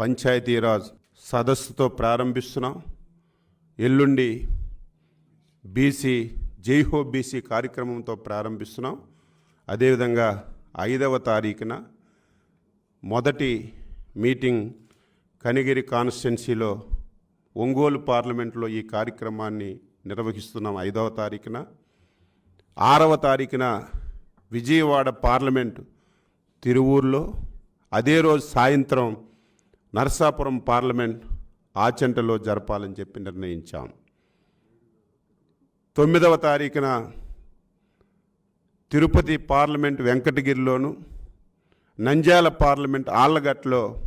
పంచాయతీరాజ్ సదస్సుతో ప్రారంభిస్తున్నాం. ఎల్లుండి BC Jai Ho BC కార్యక్రమంతో ప్రారంభిస్తున్నాం. అదేవిధంగా ఐదవ తారీఖున మొదటి మీటింగ్ కనిగిరి కాన్స్టిట్యున్సీలో ఒంగోలు పార్లమెంట్లో ఈ కార్యక్రమాన్ని నిర్వహిస్తున్నాం ఐదవ తారీఖున. ఆరవ తారీఖున విజయవాడ పార్లమెంటు తిరువూరులో. అదే రోజు సాయంత్రం నరసాపురం పార్లమెంట్ ఆచంటలో జరపాలని చెప్పి నిర్ణయించాం. తొమ్మిదవ తారీఖున తిరుపతి పార్లమెంట్ వెంకటగిరిలోను నంద్యాల పార్లమెంట్ ఆళ్ళగట్లో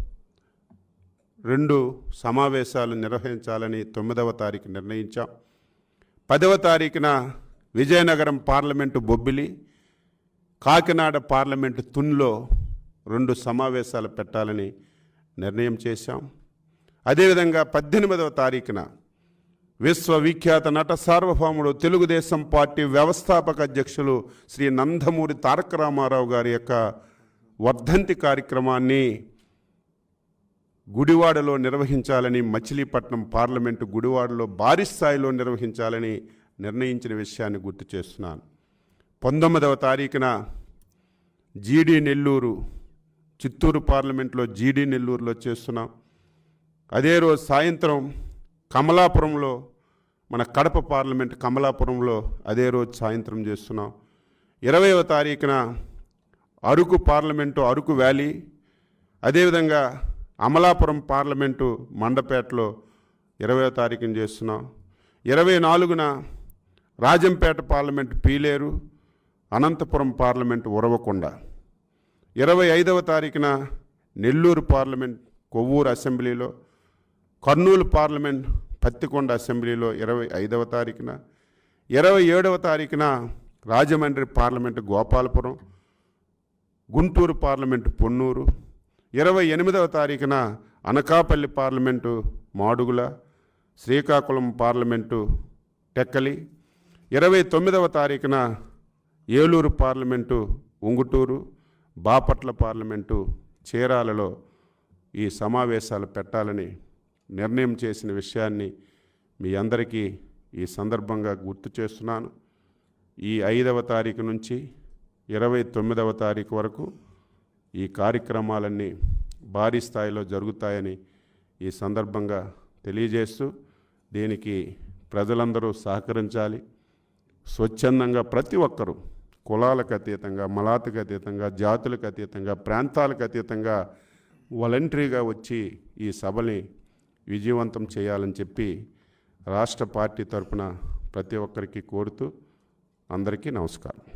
రెండు సమావేశాలు నిర్వహించాలని తొమ్మిదవ తారీఖు నిర్ణయించాం. పదవ తారీఖున విజయనగరం పార్లమెంటు బొబ్బిలి కాకినాడ పార్లమెంటు తున్లో రెండు సమావేశాలు పెట్టాలని నిర్ణయం చేశాం. అదేవిధంగా పద్దెనిమిదవ తారీఖున విశ్వవిఖ్యాత నట సార్వభౌముడు తెలుగుదేశం పార్టీ వ్యవస్థాపక అధ్యక్షులు శ్రీ నందమూరి తారక రామారావు గారి యొక్క వర్ధంతి కార్యక్రమాన్ని గుడివాడలో నిర్వహించాలని మచిలీపట్నం పార్లమెంటు గుడివాడలో భారీ స్థాయిలో నిర్వహించాలని నిర్ణయించిన విషయాన్ని గుర్తు చేస్తున్నాను. పంతొమ్మిదవ తారీఖున జీడి నెల్లూరు చిత్తూరు పార్లమెంట్లో జీడి నెల్లూరులో చేస్తున్నాం. అదే రోజు సాయంత్రం కమలాపురంలో మన కడప పార్లమెంట్ కమలాపురంలో అదే రోజు సాయంత్రం చేస్తున్నాం. ఇరవైవ తారీఖున అరకు పార్లమెంటు అరకు వ్యాలీ అదేవిధంగా అమలాపురం పార్లమెంటు మండపేటలో ఇరవై తారీఖున చేస్తున్నాం. ఇరవై నాలుగున రాజంపేట పార్లమెంటు పీలేరు అనంతపురం పార్లమెంటు ఉరవకొండ. ఇరవై ఐదవ తారీఖున నెల్లూరు పార్లమెంట్ కొవ్వూరు అసెంబ్లీలో కర్నూలు పార్లమెంట్ పత్తికొండ అసెంబ్లీలో ఇరవై ఐదవ తారీఖున ఇరవై ఏడవ తారీఖున రాజమండ్రి పార్లమెంటు గోపాలపురం గుంటూరు పార్లమెంటు పొన్నూరు ఇరవై ఎనిమిదవ తారీఖున అనకాపల్లి పార్లమెంటు మాడుగుల శ్రీకాకుళం పార్లమెంటు టెక్కలి ఇరవై తొమ్మిదవ తారీఖున ఏలూరు పార్లమెంటు ఉంగుటూరు బాపట్ల పార్లమెంటు చీరాలలో ఈ సమావేశాలు పెట్టాలని నిర్ణయం చేసిన విషయాన్ని మీ అందరికీ ఈ సందర్భంగా గుర్తు చేస్తున్నాను. ఈ ఐదవ తారీఖు నుంచి ఇరవై తొమ్మిదవ తారీఖు వరకు ఈ కార్యక్రమాలన్నీ భారీ స్థాయిలో జరుగుతాయని ఈ సందర్భంగా తెలియజేస్తూ దీనికి ప్రజలందరూ సహకరించాలి. స్వచ్ఛందంగా ప్రతి ఒక్కరూ కులాలకు అతీతంగా మలాతకు అతీతంగా జాతులకు అతీతంగా ప్రాంతాలకు అతీతంగా వాలంటరీగా వచ్చి ఈ సభని విజయవంతం చేయాలని చెప్పి రాష్ట్ర పార్టీ తరపున ప్రతి ఒక్కరికి కోరుతూ అందరికీ నమస్కారం.